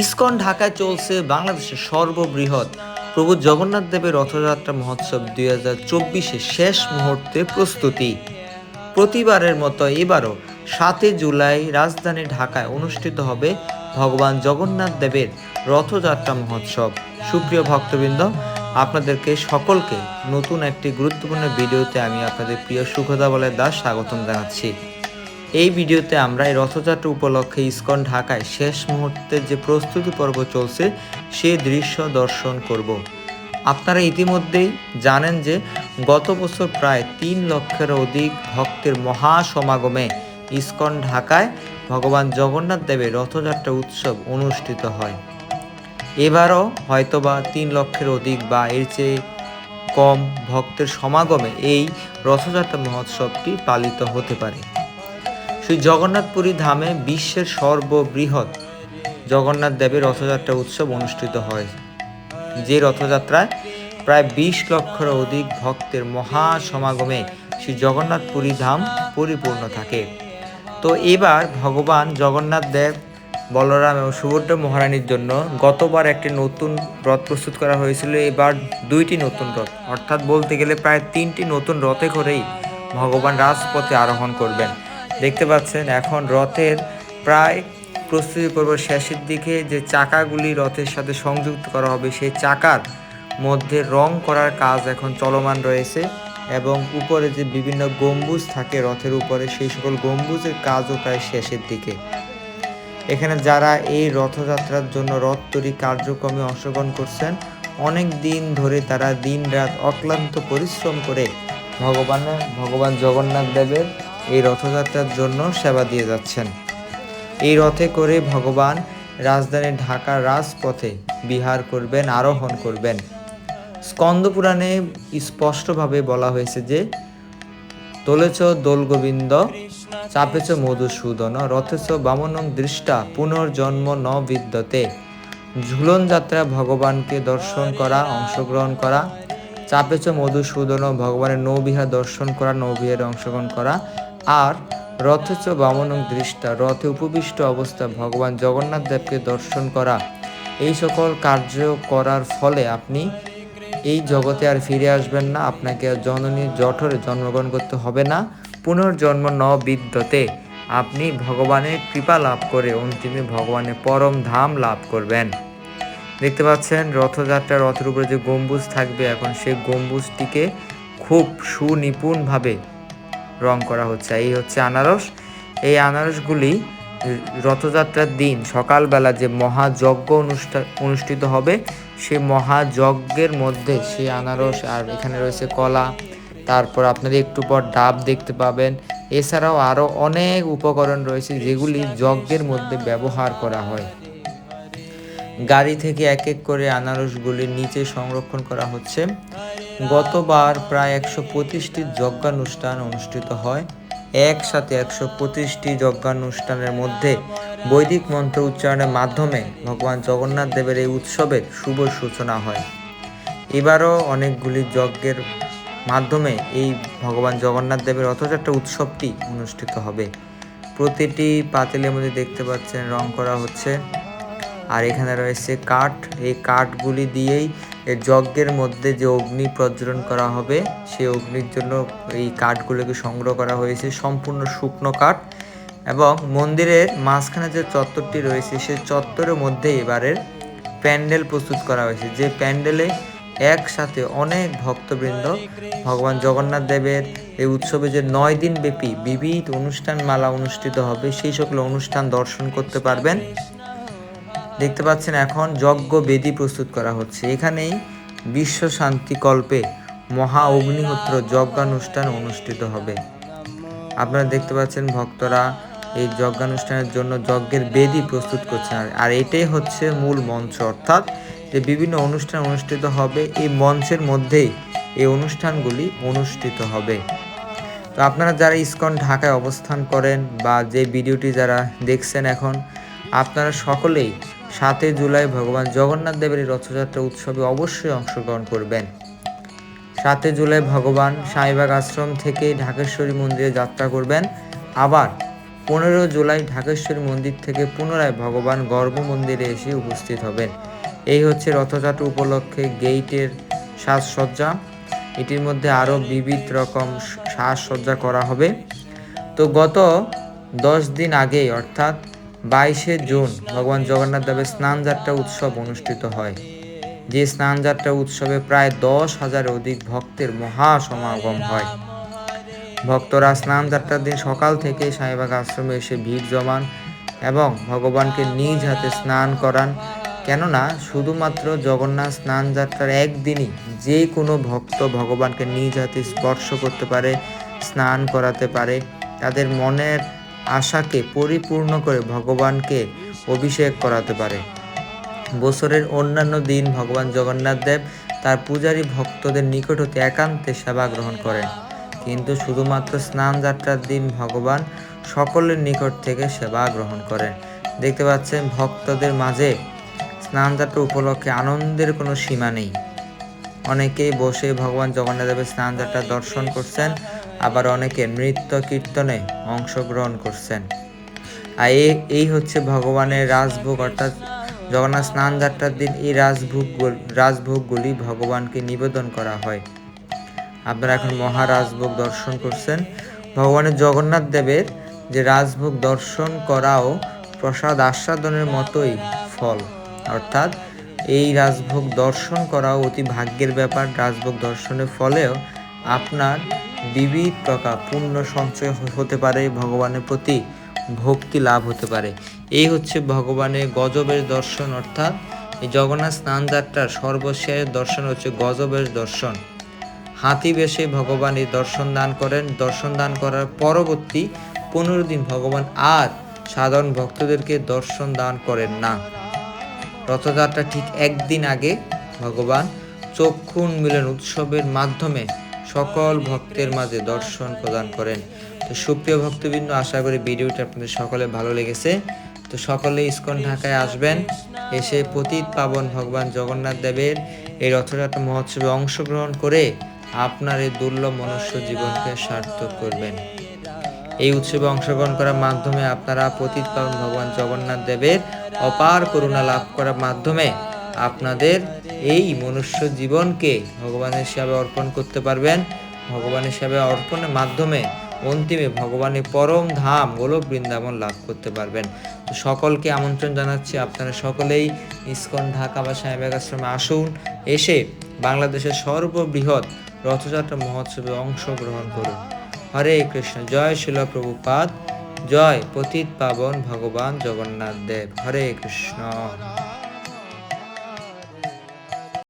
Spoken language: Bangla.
ইসকন, ঢাকায় চলছে বাংলাদেশের সর্ববৃহৎ প্রভু জগন্নাথ দেবের রথযাত্রা মহোৎসব দুই হাজার চব্বিশে শেষ মুহূর্তে প্রস্তুতি। প্রতিবারের মতো এবারও সাতই জুলাই রাজধানী ঢাকায় অনুষ্ঠিত হবে ভগবান জগন্নাথ দেবের রথযাত্রা মহোৎসব। সুপ্রিয় ভক্তবৃন্দ, আপনাদেরকে সকলকে নতুন একটি গুরুত্বপূর্ণ ভিডিওতে আমি আপনাদের প্রিয় সুখদা বলে দাস স্বাগতম জানাচ্ছি। এই ভিডিওতে আমরা এই রথযাত্রা উপলক্ষে ইসকন ঢাকায় শেষ মুহূর্তে যে প্রস্তুতি পর্ব চলছে, সে দৃশ্য দর্শন করব। আপনারা ইতিমধ্যেই জানেন যে গত বছর প্রায় তিন লক্ষের অধিক ভক্তের মহা সমাগমে ইসকন ঢাকায় ভগবান জগন্নাথ দেবের রথযাত্রা উৎসব অনুষ্ঠিত হয়। এবারও হয়তোবা তিন লক্ষের অধিক বা এর চেয়ে কম ভক্তের সমাগমে এই রথযাত্রা মহোৎসবটি পালিত হতে পারে। শ্রী জগন্নাথপুরী ধামে বিশ্বের সর্ববৃহৎ জগন্নাথ দেবের রথযাত্রা উৎসব অনুষ্ঠিত হয়। যে রথযাত্রায় প্রায় বিশ লক্ষের অধিক ভক্তের মহা সমাগমে শ্রী জগন্নাথপুরী ধাম পরিপূর্ণ থাকে। তো এবার ভগবান জগন্নাথ দেব, বলরাম এবং সুভদ্র মহারানীর জন্য গতবার একটি নতুন রথ প্রস্তুত করা হয়েছিল। এবার দুইটি নতুন রথ, অর্থাৎ বলতে গেলে প্রায় তিনটি নতুন রথে করেই ভগবান রাজপথে আরোহণ করবেন। দেখতে পাচ্ছেন, এখন রথের প্রায় প্রস্তুতি পর্ব শেষের দিকে যে চাকাগুলি রথের সাথে সংযুক্ত করা হবে, সেই চাকার মধ্যে রং করার কাজ এখন চলমান রয়েছে এবং উপরে যে বিভিন্ন গম্বুজ থাকে রথের উপরে, সেই সকল গম্বুজের কাজও প্রায় শেষের দিকে। এখানে যারা এই রথযাত্রার জন্য রথ তৈরি কার্যক্রমে অংশগ্রহণ করছেন, অনেক দিন ধরে তারা দিন রাত অক্লান্ত পরিশ্রম করে ভগবানের ভগবান জগন্নাথ দেবের এই রথযাত্রার জন্য সেবা দিয়ে যাচ্ছেন। এই রথে করে ভগবান রাজধানী ঢাকার রাজপথে বিহার করবেন, আরোহণ করবেন। স্কন্দ পুরাণে স্পষ্টভাবে বলা হয়েছে যে, তোলেছ দোলগোবিন্দ, চাপেছ মধুসূদন, রথেছ বামনং দৃষ্টা, পুনর্জন্ম ন বিদ্যতে। ঝুলন যাত্রা ভগবানকে দর্শন করা, অংশগ্রহণ করা। চাপেছ মধুসূদন, ভগবানের নৌবিহার দর্শন করা, নৌবিহারে অংশগ্রহণ করা। আর রথেচ বামনং দৃষ্টা, রথে উপবিষ্ট অবস্থা ভগবান জগন্নাথ দেবকে দর্শন করা। এই সকল কার্য করার ফলে আপনি এই জগতে আর ফিরে আসবেন না, আপনাকে আর জননীর জঠরে জন্মগ্রহণ করতে হবে না। পুনর্জন্ম ন বিদ্যতে আপনি ভগবানের কৃপা লাভ করে অন্তিমে ভগবানের পরম ধাম লাভ করবেন। দেখতে পাচ্ছেন রথযাত্রা রথের উপরে যে গম্বুজ থাকবে, এখন সেই গম্বুজটিকে খুব সুনিপুণভাবে রং করা হচ্ছে। এই হচ্ছে আনারস। এই আনারসগুলি রথযাত্রার দিন, সকালবেলা যে মহাযজ্ঞ অনুষ্ঠান অনুষ্ঠিত হবে, সেই মহাযজ্ঞের মধ্যে সেই আনারস আর এখানে রয়েছে কলা। তারপর আপনারা একটু পর ডাব দেখতে পাবেন। এছাড়াও আরও অনেক উপকরণ রয়েছে যেগুলি যজ্ঞের মধ্যে ব্যবহার করা হয়। গাড়ি থেকে এক এক করে আনারসগুলি নিচে সংরক্ষণ করা হচ্ছে। গতবার প্রায় একশো পঁচিশটি যজ্ঞানুষ্ঠান অনুষ্ঠিত হয়। একসাথে একশো পঁচিশটি যজ্ঞানুষ্ঠানের মধ্যে বৈদিক মন্ত্র উচ্চারণের মাধ্যমে ভগবান জগন্নাথ দেবের এই উৎসবের শুভ সূচনা হয়। এবারও অনেকগুলি যজ্ঞের মাধ্যমে এই ভগবান জগন্নাথ দেবের রথযাত্রা উৎসবটি অনুষ্ঠিত হবে। প্রতিটি পাতিলের মধ্যে দেখতে পাচ্ছেন রং করা হচ্ছে। আর এখানে রয়েছে কাঠ। এই কাঠগুলি দিয়েই যজ্ঞের মধ্যে যে অগ্নি প্রজ্বলন করা হবে সেই অগ্নির জন্য এই কাঠগুলোকে সংগ্রহ করা হয়েছে, সম্পূর্ণ শুকনো কাঠ। এবং মন্দিরের মাঝখানে যে চত্বরটি রয়েছে, সেই চত্বরের মধ্যে এবারের প্যান্ডেল প্রস্তুত করা হয়েছে। যে প্যান্ডেলে একসাথে অনেক ভক্তবৃন্দ, ভগবান জগন্নাথ দেবের এই উৎসবে যে নয় দিন ব্যাপী বিবিধ অনুষ্ঠান মালা অনুষ্ঠিত হবে, সেই সকল অনুষ্ঠান দর্শন করতে পারবেন। দেখতে পাচ্ছেন এখন যজ্ঞ বেদি প্রস্তুত করা হচ্ছে। এখানেই বিশ্ব শান্তি কল্পে মহা অগ্নিহোত্র যজ্ঞানুষ্ঠান অনুষ্ঠিত হবে। আপনারা দেখতে পাচ্ছেন ভক্তরা এই যজ্ঞানুষ্ঠানের জন্য যজ্ঞের বেদি প্রস্তুত করছেন। আর- এটাই হচ্ছে মূল মঞ্চ। অর্থাৎ যে বিভিন্ন অনুষ্ঠান অনুষ্ঠিত হবে, এই মঞ্চের মধ্যেই এই অনুষ্ঠানগুলি অনুষ্ঠিত হবে। তো আপনারা যারা ইসকন ঢাকায় অবস্থান করেন বা যে ভিডিওটি যারা দেখছেন এখন, আপনারা সকলেই সাতই জুলাই ভগবান জগন্নাথ দেবের রথযাত্রা উৎসবে অবশ্যই অংশগ্রহণ করবেন। সাতই জুলাই ভগবান শাহবাগ আশ্রম থেকে ঢাকেশ্বরী মন্দিরে যাত্রা করবেন। আবার পনেরো জুলাই ঢাকেশ্বরী মন্দির থেকে পুনরায় ভগবান গর্ভ মন্দিরে এসে উপস্থিত হবেন। এই হচ্ছে রথযাত্রা উপলক্ষে গেইটের সাজসজ্জা। এটির মধ্যে আরও বিবিধ রকম সাজসজ্জা করা হবে। তো গত দশ দিন আগে অর্থাৎ বাইশে জুন ভগবান জগন্নাথ দেবের স্নানযাত্রা উৎসব অনুষ্ঠিত হয়। যে স্নানযাত্রা উৎসবে প্রায় দশ হাজার অধিক ভক্তের মহা সমাগম হয়। ভক্তরা স্নান যাত্রার দিন সকাল থেকে সাহেবাগ আশ্রমে এসে ভিড় জমান এবং ভগবানকে নিজ হাতে স্নান করান। কেননা শুধুমাত্র জগন্নাথ স্নান যাত্রার একদিনই যে কোনো ভক্ত ভগবানকে নিজ হাতে স্পর্শ করতে পারে, স্নান করাতে পারে। তাদের মনের আশাকে পরিপূর্ণ করে ভগবানকে অভিষেক করাতে পারে। বছরের অন্যান্য দিন ভগবান জগন্নাথ দেব তার পূজারী ভক্তদের নিকট হতে একান্তে সেবা গ্রহণ করেন। কিন্তু শুধুমাত্র স্নান যাত্রার দিন ভগবান সকলের নিকট থেকে সেবা গ্রহণ করেন। দেখতে পাচ্ছেন, ভক্তদের মাঝে স্নান যাত্রা উপলক্ষে আনন্দের কোনো সীমা নেই। অনেকেই বসে ভগবান জগন্নাথ দেবের স্নান যাত্রা দর্শন করছেন। আবার অনেকে নৃত্য কীর্তনে অংশগ্রহণ করছেন। আর এই হচ্ছে ভগবানের রাজভোগ, অর্থাৎ জগন্নাথ স্নান যাত্রার দিন এই রাজভোগ রাজভোগগুলি ভগবানকে নিবেদন করা হয়। আপনারা এখন মহারাজভোগ দর্শন করছেন। ভগবানের জগন্নাথ দেবের যে রাজভোগ দর্শন করাও প্রসাদ আস্বাদনের মতোই ফল। অর্থাৎ এই রাজভোগ দর্শন করাও অতি ভাগ্যের ব্যাপার। রাজভোগ দর্শনের ফলেও আপনার বিবিধ প্রকার পুণ্য সঞ্চয় হতে পারে, ভগবানের প্রতি ভক্তি লাভ হতে পারে। এই হচ্ছে ভগবানের গজবের দর্শন, অর্থাৎ এই জগন্নাথ স্নান যাত্রার সর্বশেষ দর্শন হচ্ছে গজবের দর্শন। হাতি বেশে ভগবান এই দর্শন দান করেন। দর্শন দান করার পরবর্তী পনেরো দিন ভগবান আর সাধারণ ভক্তদেরকে দর্শন দান করেন না। রথযাত্রা ঠিক একদিন আগে ভগবান চক্ষু মিলন উৎসবের মাধ্যমে সকল ভক্তের মাঝে দর্শন প্রদান করেন। তো সুপ্রিয় ভক্তবৃন্দ, আশা করি ভিডিওটি আপনাদের সকলে ভালো লেগেছে। তো সকলে ইস্কন ঢাকায় আসবেন, এসে পতিত পাবন ভগবান জগন্নাথ দেবের এই রথযাত্রা মহোৎসবে অংশগ্রহণ করে আপনার এই দুর্লভ মনুষ্য জীবনকে সার্থক করবেন। এই উৎসবে অংশগ্রহণ করার মাধ্যমে আপনারা পতিত পাবন ভগবান জগন্নাথ দেবের অপার করুণা লাভ করার মাধ্যমে আপনাদের এই মনুষ্য জীবনকে ভগবানের সেবা অর্পণ করতে পারবেন। ভগবানের সেবা অর্পণের মাধ্যমে অন্তিমে ভগবানের পরম ধাম গোলক বৃন্দাবন লাভ করতে পারবেন। সকলকে আমন্ত্রণ জানাচ্ছি আপনারা সকলেই ইস্কন ঢাকা বা সাহেবাগ আশ্রমে আসুন, এসে বাংলাদেশের সর্ববৃহৎ রথযাত্রা মহোৎসবে অংশগ্রহণ করুন। হরে কৃষ্ণ, জয় শিল প্রভুপাদ, জয় পতিত পাবন ভগবান জগন্নাথ দেব। হরে কৃষ্ণ।